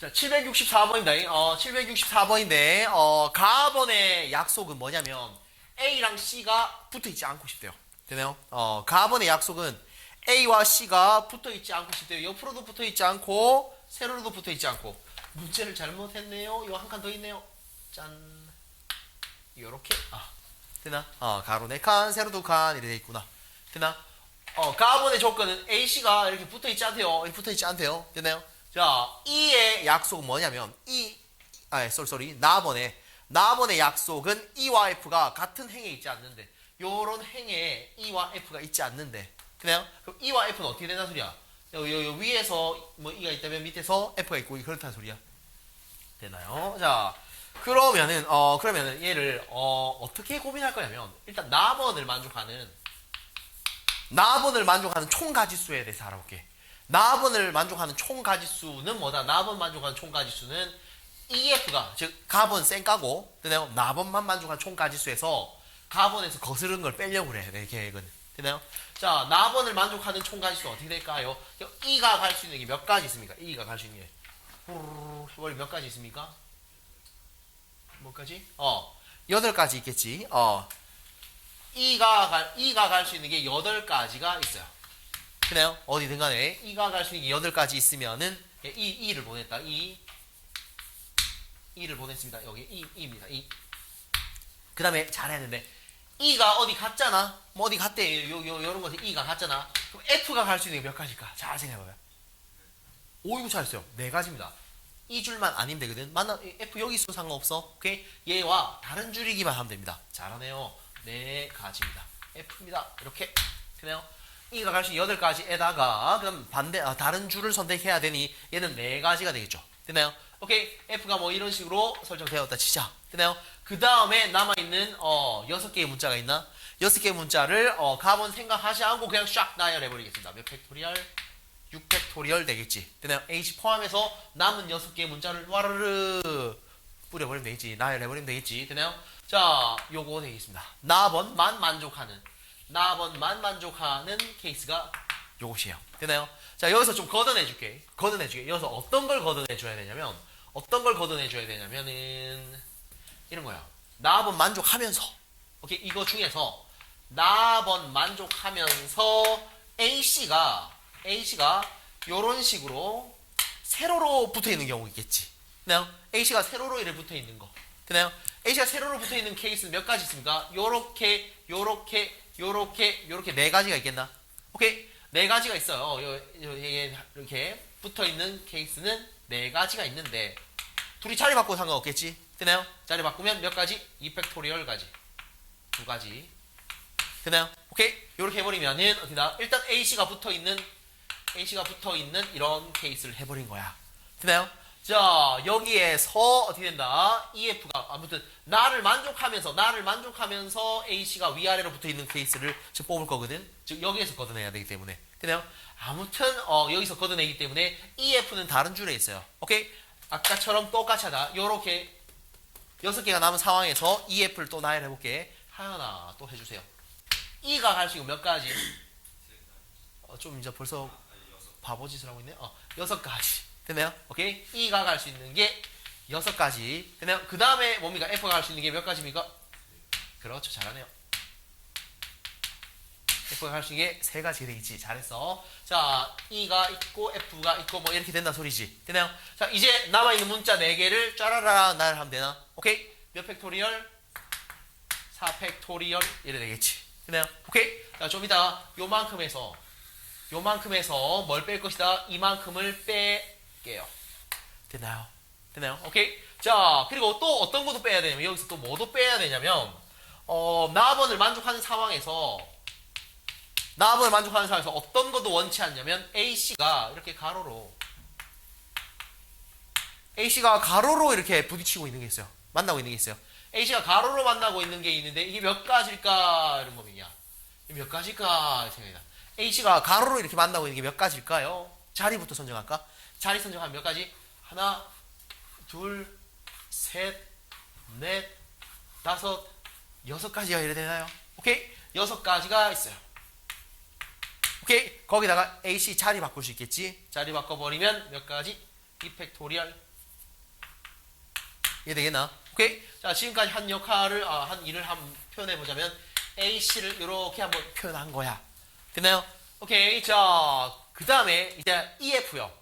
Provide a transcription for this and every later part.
자, 764번입니다. 어, 764번인데, 어, 가번의 약속은 뭐냐면, A랑 C가 붙어 있지 않고 싶대요. 되나요? 어, 가번의 약속은 A와 C가 붙어 있지 않고 싶대요. 옆으로도 붙어 있지 않고, 세로로도 붙어 있지 않고. 문제를 잘못했네요. 이거 한칸 더 있네요. 짠. 요렇게, 아, 되나? 어, 가로 네 칸, 세로 두 칸, 이렇게 돼 있구나. 되나? 어, 가번의 조건은 A, C가 이렇게 붙어 있지 않대요. 이렇게 붙어 있지 않대요. 되나요? 자, E의 약속은 뭐냐면, E, 아, 쏘리, 쏘리. 나번의, 나번의 약속은 E와 F가 같은 행에 있지 않는데, 요런 행에 E와 F가 있지 않는데, 그래요? 그럼 E와 F는 어떻게 된다는 소리야? 요, 요, 요 위에서 뭐 E가 있다면 밑에서 F가 있고, 그렇다는 소리야. 되나요? 자, 그러면은, 어, 그러면은 얘를, 어, 어떻게 고민할 거냐면, 일단 나번을 만족하는, 나번을 만족하는 총 가지수에 대해서 알아볼게. 나번을 만족하는 총 가지수는 뭐다? 나번 만족하는 총 가지수는 EF가 즉 가번 쌩까고 되나요? 나번만 만족한 총 가지수에서 가번에서 거스른 걸 빼려고 그래 내 계획은 되나요? 자 나번을 만족하는 총 가지수 어떻게 될까요? E가 갈 수 있는 게 몇 가지 있습니까? E가 갈 수 있는 게 해버리 몇 가지 있습니까? 몇 가지? 어 여덟 가지 있겠지. 어 E가 갈 E가 갈 수 있는 게 여덟 가지가 있어요. 그래요? 어디든 간에 E가 갈 수 있는 게 여덟 가지 있으면은 E, E를 보냈다. E E를 보냈습니다. 여기 E, E입니다. E. 그 다음에 잘해야 되는데 E가 어디 갔잖아. 뭐 어디 갔대. 요, 요, 요런 것에 E가 갔잖아. 그럼 F가 갈 수 있는 게 몇 가지일까? 잘 생각해 봐요. 오, 이거 잘했어요. 네 가지입니다. 이 줄만 아니면 되거든. 만나 F 여기 있어도 상관없어. 오케이? 얘와 다른 줄이기만 하면 됩니다. 잘하네요. 네 가지입니다. F입니다. 이렇게. 그래요? E가 갈수 있는 여덟 가지에다가 그럼 반대 아, 다른 줄을 선택해야 되니 얘는 네 가지가 되겠죠. 되나요? 오케이. F가 뭐 이런 식으로 설정되었다 치자. 되나요? 그 다음에 남아 있는 어 여섯 개의 문자가 있나? 여섯 개의 문자를 어 가본 생각하지 않고 그냥 쫙 나열해 버리겠습니다. 몇 팩토리얼? 6 팩토리얼 되겠지. 되나요? H 포함해서 남은 6개의 문자를 와르르 뿌려버리면 되겠지. 나열해 버리면 되겠지. 되나요? 자, 요거 되겠습니다. 나번 만 만족하는, 나번만 만족하는 케이스가 요것이에요. 되나요? 자, 여기서 좀 걷어내 줄게. 걷어내 줄게. 여기서 어떤 걸 걷어내 줘야 되냐면, 어떤 걸 걷어내 줘야 되냐면은, 이런 거야. 나번 만족하면서, 오케이? 이거 중에서, 나번 만족하면서, A씨가, A씨가 요런 식으로 세로로 붙어 있는 경우 있겠지. 되나요? A씨가 세로로 이렇게 붙어 있는 거. 되나요? A씨가 세로로 붙어 있는 케이스는 몇 가지 있습니까? 요렇게, 요렇게, 요렇게, 요렇게 네 가지가 있겠나? 오케이? 네 가지가 있어요. 요, 요, 이게 이렇게 붙어 있는 케이스는 네 가지가 있는데, 둘이 자리 바꿔도 상관없겠지? 되나요? 자리 바꾸면 몇 가지? 2팩토리얼 가지. 두 가지. 되나요? 오케이? 요렇게 해버리면은, 어디다? 일단 A씨가 붙어 있는 A씨가 붙어 있는 이런 케이스를 해버린 거야. 되나요? 자, 여기에서 어떻게 된다? EF가 아무튼 나를 만족하면서 나를 만족하면서 A씨가 위아래로 붙어 있는 케이스를 지금 뽑을 거거든. 즉 여기에서 걷어내야 되기 때문에. 되나요? 아무튼 어, 여기서 걷어내기 때문에 EF는 다른 줄에 있어요. 오케이? 아까처럼 똑같이 하다. 요렇게 여섯 개가 남은 상황에서 EF를 또 나열해 볼게. 하나 또 해주세요. E가 갈 수 있는 몇 가지? 어, 좀 이제 벌써 바보짓을 하고 있네요. 어, 여섯 가지. 되나요? 오케이? E가 갈 수 있는 게 여섯 가지. 되나요? 그 다음에 뭡니까? F가 갈 수 있는 게 몇 가지입니까? 그렇죠. 잘하네요. F가 갈 수 있는 게 세 가지 되겠지. 잘했어. 자, E가 있고 F가 있고 뭐 이렇게 된다 소리지. 되나요? 자, 이제 남아있는 문자 네 개를 짜라라 나열하면 되나? 오케이? 몇 팩토리얼? 4 팩토리얼 이래 되겠지. 되나요? 오케이? 자, 좀 이따 요만큼에서 요만큼에서 뭘 뺄 것이다? 이만큼을 뺄게요. 되나요? 되나요? 오케이? 자, 그리고 또 어떤 것도 빼야 되냐면, 여기서 또 뭐도 빼야 되냐면, 어, 나번을 만족하는 상황에서, 나번을 만족하는 상황에서 어떤 것도 원치 않냐면, A씨가 이렇게 가로로, A씨가 가로로 이렇게 부딪히고 있는 게 있어요. 만나고 있는 게 있어요. A씨가 가로로 만나고 있는 게 있는데, 이게 몇 가지일까? 이런. 이게 몇 가지일까? 생각이 나. H가 가로로 이렇게 만나고 있는 게 몇 가지일까요? 자리부터 선정할까? 자리 선정하면 몇 가지? 하나, 둘, 셋, 넷, 다섯, 여섯 가지가 이래 되나요? 오케이? 여섯 가지가 있어요. 오케이? 거기다가 AC 자리 바꿀 수 있겠지? 자리 바꿔버리면 몇 가지? 2팩토리얼 이해 되겠나? 오케이? 자, 지금까지 한 역할을, 아, 한 일을 한번 표현해보자면, A, C를 이렇게 한번 표현한 거야. 됐나요? 오케이. 자, 그 다음에 이제 EF요.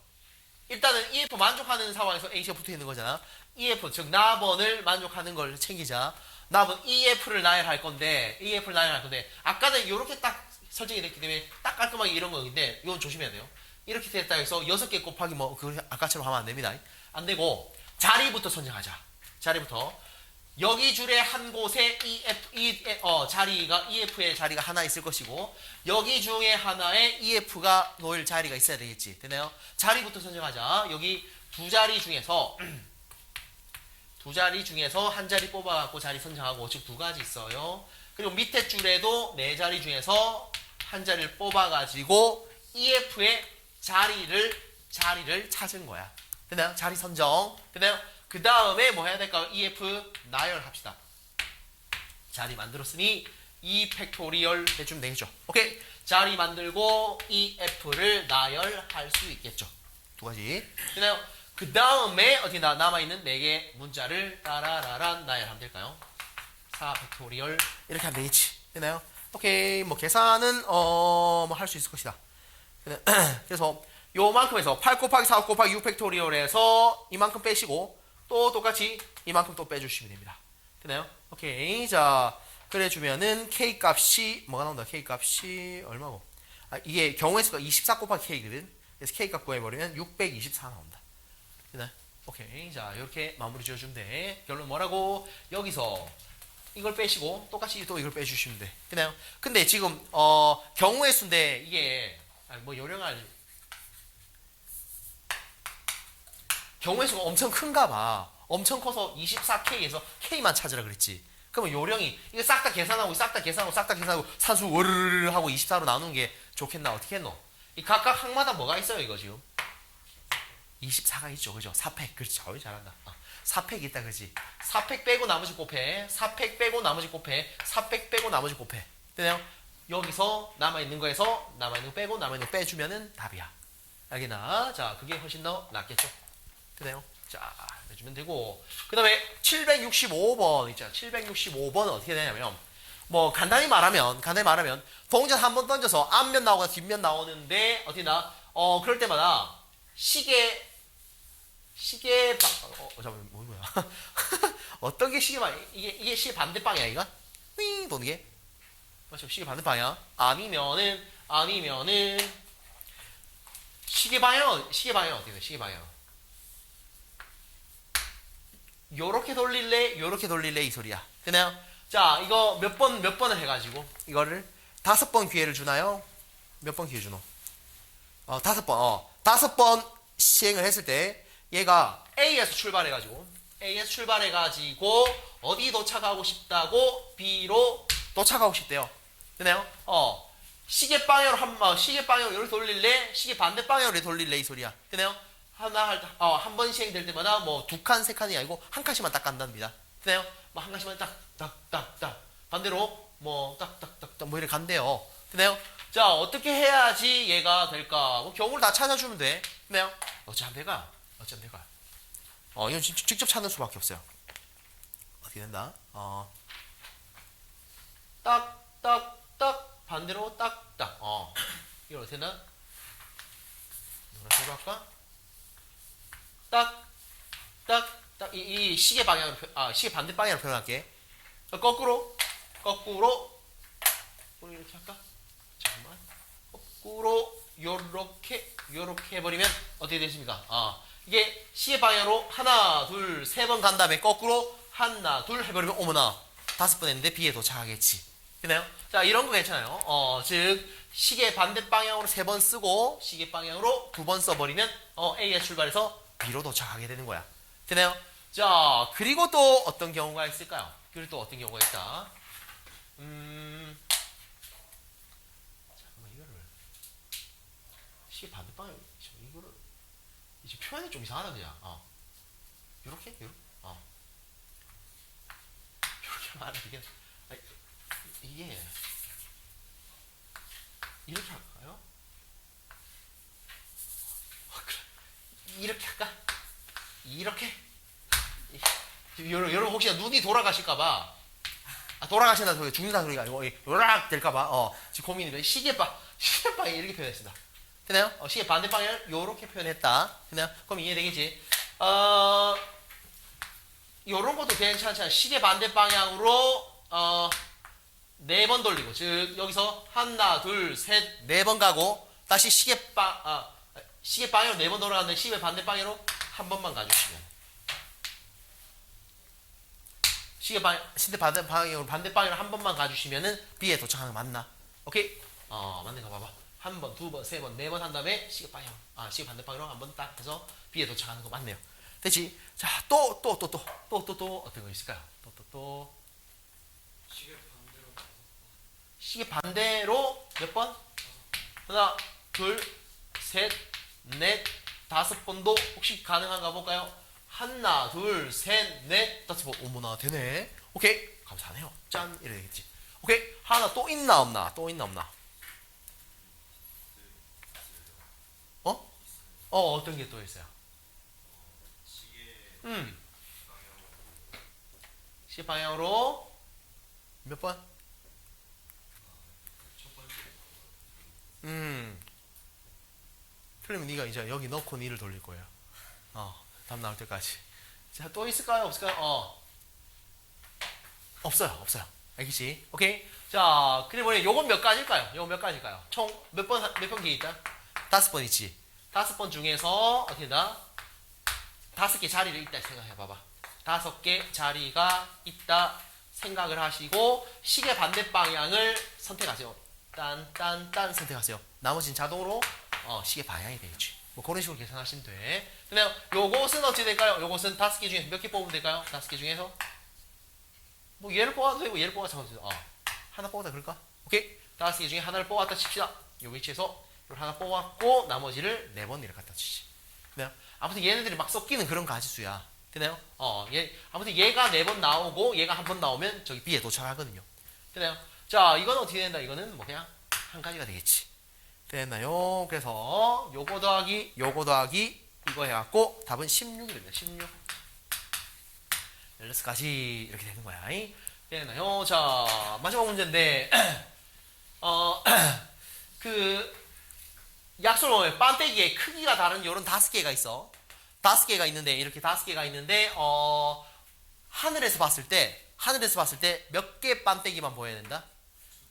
일단은 EF 만족하는 상황에서 A가 붙어 있는 거잖아. EF, 즉, 나번을 만족하는 걸 챙기자. 나번 EF를 나열할 건데, EF를 나열할 건데, 아까는 이렇게 딱 설정이 됐기 때문에 딱 깔끔하게 이런 거인데, 이건 조심해야 돼요. 이렇게 됐다 해서 6개 곱하기 뭐, 그 아까처럼 하면 안 됩니다. 안 되고, 자리부터 선정하자. 자리부터. 여기 줄에 한 곳에 EF, E, 어, 자리가, EF의 자리가 하나 있을 것이고, 여기 중에 하나에 EF가 놓일 자리가 있어야 되겠지. 되나요? 자리부터 선정하자. 여기 두 자리 중에서, 두 자리 중에서 한 자리 뽑아갖고 자리 선정하고, 즉 두 가지 있어요. 그리고 밑에 줄에도 네 자리 중에서 한 자리를 뽑아가지고, EF의 자리를, 자리를 찾은 거야. 되나요? 자리 선정. 되나요? 그 다음에 뭐 해야 될까요? EF 나열합시다. 자리 만들었으니 E 팩토리얼 해주면 되겠죠. 오케이. 자리 만들고 EF를 나열할 수 있겠죠. 두 가지. 그 다음에 어디 나 남아있는 네개 문자를 따라라란 나열하면 될까요? 4 팩토리얼 이렇게 하면 되겠지. 되나요? 오케이. 뭐 계산은 어 뭐 할 수 있을 것이다. 그래서 요만큼에서 8 곱하기 4 곱하기 6 팩토리얼에서 이만큼 빼시고 또 똑같이 이만큼 또 빼주시면 됩니다. 되나요? 오케이. 자, 그래 주면은 k 값이 뭐가 나온다? k 값이 얼마고? 아, 이게 경우의 수가 24 곱하기 k거든. 그래서 k 값 구해버리면 624 나온다. 되나요? 오케이. 자, 이렇게 마무리 지어주면 돼. 결론 뭐라고? 여기서 이걸 빼시고 똑같이 또 이걸 빼주시면 돼. 되나요? 근데 지금 어 경우의 수인데 이게 아니, 뭐 요령할 경우의 수가 엄청 큰가 봐. 엄청 커서 24K에서 K만 찾으라 그랬지. 그러면 요령이 이거 싹 다 계산하고 싹 다 계산하고 싹 다 계산하고 산수 워르르 하고 24로 나누는 게 좋겠나 어떻게 했노? 이 각각 항마다 뭐가 있어요 이거 지금? 24가 있죠 그죠? 4팩 그렇지 어이 잘한다 어, 4팩 있다 그지? 4팩 빼고 나머지 곱해 4팩 빼고 나머지 곱해 4팩 빼고 나머지 곱해 되나요? 여기서 남아있는 거에서 남아있는 거 빼고 남아있는 거 빼주면은 답이야 알겠나? 자 그게 훨씬 더 낫겠죠? 되나요? 자, 해주면 되고. 그 다음에 765번 있잖아. 765번은 어떻게 되냐면, 뭐, 간단히 말하면, 간단히 말하면, 동전 한 번 던져서 앞면 나오거나 뒷면 나오는데, 어떻게 나, 어, 그럴 때마다, 시계, 시계, 바, 어, 어, 잠깐만, 뭐, 뭐야. 어떤 게 시계 방, 이게, 이게 시계 반대방이야, 이거? 윙, 도는 게? 맞죠? 시계 반대방이야? 아니면은, 아니면은, 시계 방향, 시계 방향 어떻게 돼? 시계 방향. 요렇게 돌릴래, 요렇게 돌릴래 이 소리야. 되나요? 자, 이거 몇 번, 몇 번을 해가지고 이거를 다섯 번 기회를 주나요? 몇 번 기회 주노? 어, 다섯 번, 어, 다섯 번 시행을 했을 때 얘가 A에서 출발해가지고 A에서 출발해가지고 어디 도착하고 싶다고 B로 도착하고 싶대요. 되나요? 어, 시계 방향으로 한, 어, 시계 방향으로 돌릴래? 시계 반대 방향으로 돌릴래 이 소리야. 되나요? 하나 할, 어, 한 번 시행될 때마다 뭐 두 칸, 세 칸이 아니고 한 칸씩만 딱 간답니다. 되나요? 뭐 한 칸씩만 딱, 딱, 딱, 딱. 반대로 뭐 딱, 딱, 딱, 딱, 뭐 이렇게 간대요. 되나요? 자, 어떻게 해야지 얘가 될까? 뭐 경우를 다 찾아주면 돼. 되나요? 어찌하면 될까? 어찌하면 될까? 어, 이건 직- 직접 찾는 수밖에 없어요. 어떻게 된다? 어, 딱, 딱, 딱, 반대로 딱, 딱. 어, 이거 어떻게 된다? 이거 해볼까? 딱, 딱, 딱, 이, 이 시계 방향으로, 표- 아, 시계 반대 방향으로 표현할게. 어, 거꾸로, 거꾸로, 이렇게 할까? 잠깐만. 거꾸로, 요렇게, 요렇게 해버리면 어떻게 되십니까? 아, 이게 시계 방향으로 하나, 둘, 세 번 간 다음에 거꾸로 하나, 둘 해버리면 어머나, 다섯 번 했는데 B에 도착하겠지. 되나요? 자, 이런 거 괜찮아요. 어, 즉, 시계 반대 방향으로 세 번 쓰고, 시계 방향으로 두 번 써버리면, 어, A에 출발해서 B로 도착하게 되는 거야. 되나요? 자, 그리고 또 어떤 경우가 있을까요? 그리고 또 어떤 경우가 있다? 음, 잠깐만, 이거를. 시계 반대 방향, 이거를. 이제 표현이 좀 이상하다, 그냥. 어. 요렇게? 어. 요렇게 하면 안 되겠 아니, 이게. 이렇게 할까요? 어, 그래. 이렇게 할까? 이렇게? 이- 여러분, 혹시 눈이 돌아가실까봐 아, 돌아가신다 소리 죽는다 소리가 아니고 이 요락 될까봐 어 지금 고민입니다. 시계방 시계방에 이렇게 표현했습니다. 되나요? 어, 시계 반대 방향을 요렇게 표현했다. 되나요? 그럼 이해되겠지? 어 요런 것도 괜찮잖아요. 시계 반대 방향으로 어 네 번 돌리고 즉 여기서 하나 둘 셋 네 번 가고 다시 시계 방 아, 시계 방향으로 네 번 돌아가는데 시계 반대 방향으로 한 번만 가주시면 시계 방 시계 반대 방향으로 반대 방향으로 한 번만 가주시면은 B에 도착하는 거 맞나? 오케이? 어 맞네 가 봐봐 한 번, 두 번, 세 번, 네 번 한 다음에 시계 방향 아 시계 반대 방향으로 한 번 딱 해서 B에 도착하는 거 맞네요. 됐지? 자또 또 또 또 또 또 또 어떤 거 있을까요? 또 또또 시계 반대로 가서 시계 반대로 몇 번? 하나, 둘, 셋, 넷, 다섯 번도 혹시 가능한가 볼까요? 하나, 둘, 셋, 넷, 다섯 번. 어머나 되네. 오케이 감사하네요. 짠 이래 되겠지. 오케이 하나 또 있나 없나? 또 있나 없나? 어? 어 어떤 게 또 있어요? 음 시계 방향으로 몇 번? 음. 틀리면 네가 이제 여기 넣고 니를 돌릴 거야. 어, 답 나올 때까지. 자, 또 있을까요? 없을까요? 어. 없어요, 없어요. 알겠지? 오케이. 자, 그리고 요건 몇 가지일까요? 요건 몇 가지일까요? 총 몇 번, 몇번 기회 있다? 다섯 번 있지. 다섯 번 중에서, 어떻게 된다? 다섯 개 자리를 있다 생각해 봐봐. 다섯 개 자리가 있다 생각을 하시고, 시계 반대 방향을 선택하세요. 딴, 딴, 딴 선택하세요. 나머지는 자동으로 어, 시계 방향이 되겠지. 뭐 그런 식으로 계산하시면 돼. 그다음 요것은 어찌 될까요? 요것은 다섯 개 중에서 몇 개 뽑으면 될까요? 다섯 개 중에서 뭐 얘를 뽑아도 되고 얘를 뽑아서 잡아도 어, 하나 뽑았다 그럴까? 오케이 다섯 개 중에 하나를 뽑았다 칩시다. 요 위치에서 이걸 하나 뽑았고 나머지를 네 번 이렇게 갖다 주시. 그냥 아무튼 얘네들이 막 섞이는 그런 가지수야. 되나요? 어, 얘 아무튼 얘가 네 번 나오고 얘가 한 번 나오면 저기 B에 도착하거든요. 되나요? 자, 이거는 어떻게 된다? 이거는 뭐 그냥 한 가지가 되겠지. 됐나요? 그래서 요거 더하기 요거 더하기 이거 해갖고 답은 16이 됩니다. 16. 밸런스까지 이렇게 되는 거야. 이? 됐나요? 자, 마지막 문제인데 어, 그 약속을 빤데기의 크기가 다른 요런 다섯 개가 있어. 다섯 개가 있는데 이렇게 다섯 개가 있는데 어 하늘에서 봤을 때 하늘에서 봤을 때 몇 개 빤데기만 보여야 된다?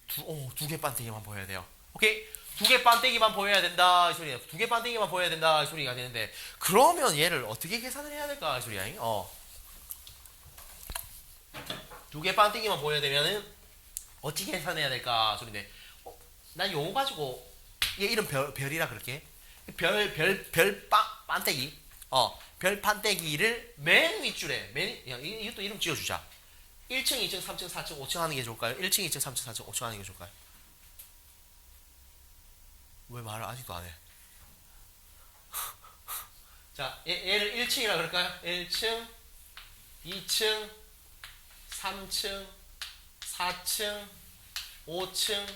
두, 어, 반대기만 보여야 돼요. 오케이? 두개 반대기만 보여야 된다. 이 소리야. 두개 반대기만 보여야 된다. 이 소리가 되는데, 그러면 얘를 어떻게 계산을 해야 될까? 이 소리야. 어. 두개 반대기만 보여야 되면은, 어떻게 계산해야 될까? 소리인데, 어, 난 요거 가지고, 얘 이름 별, 별이라 그럴게. 별, 별, 별, 빠, 반대기. 어, 별 반대기를 맨 윗줄에, 맨, 야, 이- 이것도 이름 지어주자. 1층, 2층, 3층, 4층, 5층 하는 게 좋을까요? 1층, 2층, 3층, 4층, 5층 하는 게 좋을까요? 왜 말을 아직도 안 해? 자, 얘, 얘를 1층이라 그럴까요? 1층, 2층, 3층, 4층, 5층,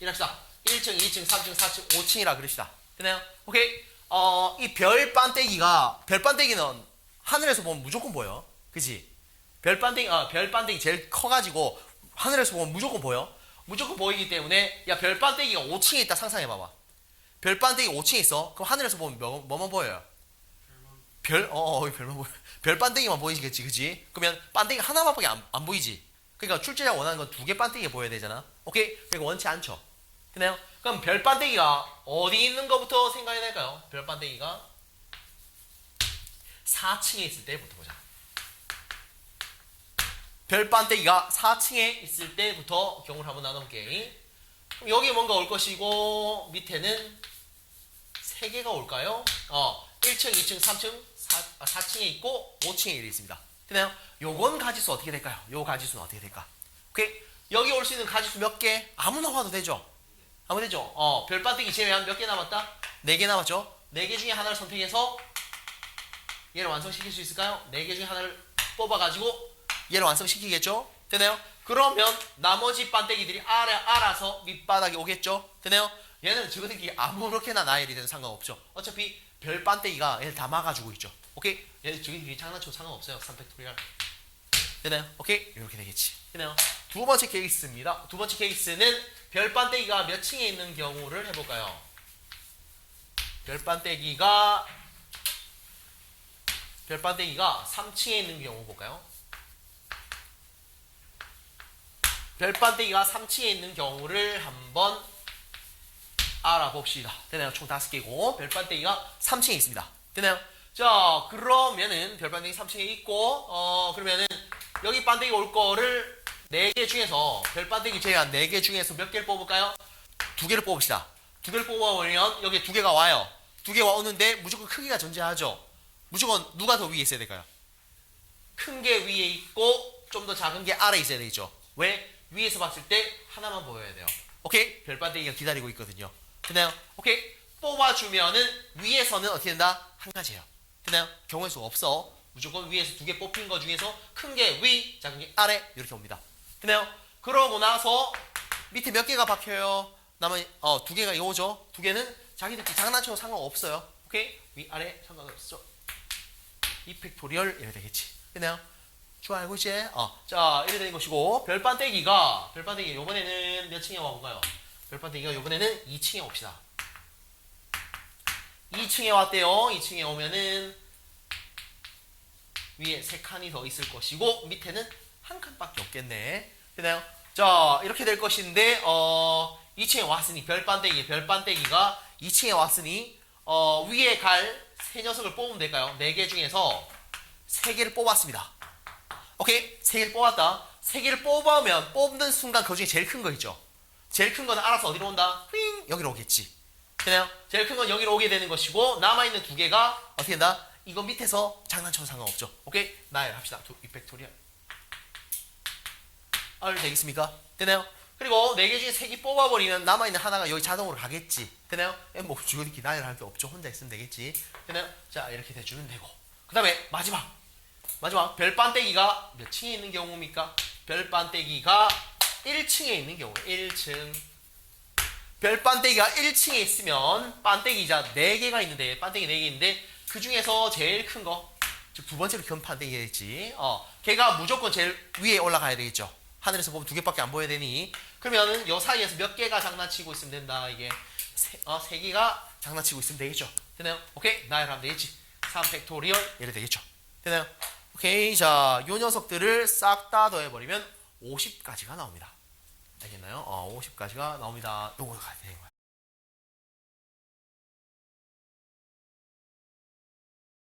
이랍시다. 1층, 2층, 3층, 4층, 5층이라 그럽시다. 되나요? 오케이. 어, 이 별 반대기가, 별 반대기는 하늘에서 보면 무조건 보여. 그지? 별 반대기, 아, 별 반대기 제일 커가지고 하늘에서 보면 무조건 보여. 무조건 보이기 때문에, 야, 별 반대기가 5층에 있다 상상해봐봐. 별 반대기 5층에 있어. 그럼 하늘에서 보면 뭐, 뭐만 보여요? 별, 어, 어, 별만 보여. 별 반대기만 보이겠지, 그지? 그러면 반대기 하나만밖에 안, 안 보이지? 그러니까 출제자 원하는 건 두 개 반대기 보여야 되잖아? 오케이? 그러니까 원치 않죠? 되나요? 그럼 별 반대기가 어디 있는 것부터 생각해야 될까요? 별 반대기가 4층에 있을 때부터 보자. 별 반대기가 4층에 있을 때부터 경우를 한번 나눠볼게. 그럼 여기 뭔가 올 것이고, 밑에는 3개가 올까요? 어, 1층, 2층, 3층, 4, 4층에 있고 5층에 이렇게 있습니다. 되나요? 요건 가지수 어떻게 될까요? 요 가지수는 어떻게 될까? 오케이? 여기 올 수 있는 가지수 몇 개? 아무나 와도 되죠? 아무 되죠? 어, 별반대기 제외한 몇 개 남았다? 4개 남았죠? 4개 중에 하나를 선택해서 얘를 완성시킬 수 있을까요? 4개 중에 하나를 뽑아가지고 얘를 완성시키겠죠? 되나요? 그러면 나머지 반대기들이 알아, 알아서 밑바닥에 오겠죠? 되나요? 얘는 저거들끼리 아무렇게나 나열이 돼도 상관없죠. 어차피 별 반대기가 얘를 다 막아주고 있죠. 오케이? 얘 저기 장난쳐도 상관없어요. 3팩토리얼. 되나요? 오케이? 이렇게 되겠지. 되나요? 두 번째 케이스입니다. 두 번째 케이스는 별 반대기가 몇 층에 있는 경우를 해볼까요? 별 반대기가 별 반대기가 3층에 있는 경우 볼까요? 별 반대기가 3층에 있는 경우를 한번 알아봅시다. 되나요? 총 5개고 별 반대기가 3층에 있습니다. 되나요? 자 그러면은 별 반대기 3층에 있고 어 그러면은 여기 반대기 올 거를 4개 중에서 별 반대기 제외한 4개 중에서 몇 개를 뽑을까요? 두 개를 뽑읍시다. 두 개를 뽑아보면 여기 두 개가 와요. 두 개가 오는데 무조건 크기가 존재하죠. 무조건 누가 더 위에 있어야 될까요? 큰 게 위에 있고 좀 더 작은 게 아래에 있어야 되죠. 왜? 위에서 봤을 때 하나만 보여야 돼요. 오케이? 별반대기가 기다리고 있거든요. 되나요? 오케이? 뽑아주면은 위에서는 어떻게 된다? 한 가지예요. 되나요? 경우의 수가 없어. 무조건 위에서 두 개 뽑힌 거 중에서 큰 게 위, 작은 게 아래 이렇게 옵니다. 되나요? 그러고 나서 밑에 몇 개가 박혀요? 남은 어, 두 개가 이거죠. 두 개는 자기들끼리 장난쳐도 상관없어요. 오케이? 위, 아래 상관없죠. 이 팩토리얼 이래 되겠지. 되나요? 좋아 알고 있지? 어. 자, 이래 되는 것이고 별반대기가 별반대기 요번에는 몇 층에 와볼까요? 별반대기가 요번에는 2층에 옵시다. 2층에 왔대요. 2층에 오면은 위에 세 칸이 더 있을 것이고 밑에는 한 칸밖에 없겠네. 되나요? 자, 이렇게 될 것인데 어 2층에 왔으니 별반대기 별반대기가 2층에 왔으니 어 위에 갈 세 녀석을 뽑으면 될까요? 네 개 중에서 세 개를 뽑았습니다. 오케이? 세 개를 뽑았다. 세 개를 뽑으면 뽑는 순간 그 중에 제일 큰 거 있죠. 제일 큰 거는 알아서 어디로 온다? 휘잉 여기로 오겠지. 되나요? 제일 큰 건 여기로 오게 되는 것이고 남아있는 두 개가 어떻게 된다? 이거 밑에서 장난쳐도 상관없죠. 오케이? 나열 합시다. 두, 이 팩토리얼. 알 되겠습니까? 되나요? 그리고 네 개 중에 세 개 뽑아버리면 남아있는 하나가 여기 자동으로 가겠지. 되나요? 에, 뭐 주어듣기 나열 할 게 없죠. 혼자 있으면 되겠지. 되나요? 자 이렇게 대주면 되고 그 다음에 마지막 마지막 별반대기가 몇 층에 있는 경우입니까? 별반대기가 1층에 있는 경우 1층 별반대기가 1층에 있으면 반대기자 4개가 있는데 반대기 4개 있는데 그 중에서 제일 큰 거, 즉두 번째로 큰 반대기겠지. 어, 걔가 무조건 제일 위에 올라가야 되겠죠. 하늘에서 보면 두 개밖에 안 보여야 되니 그러면은 요 사이에서 몇 개가 장난치고 있으면 된다. 이게 세, 어, 세 개가 장난치고 있으면 되겠죠. 되나요? 오케이 나열하면 되겠지. 3 팩토리얼 이래 되겠죠. 되나요? 오케이 자 요 녀석들을 싹 다 더해버리면 50까지가 나옵니다. 알겠나요? 어, 50까지가 나옵니다. 요거가 되는 거야.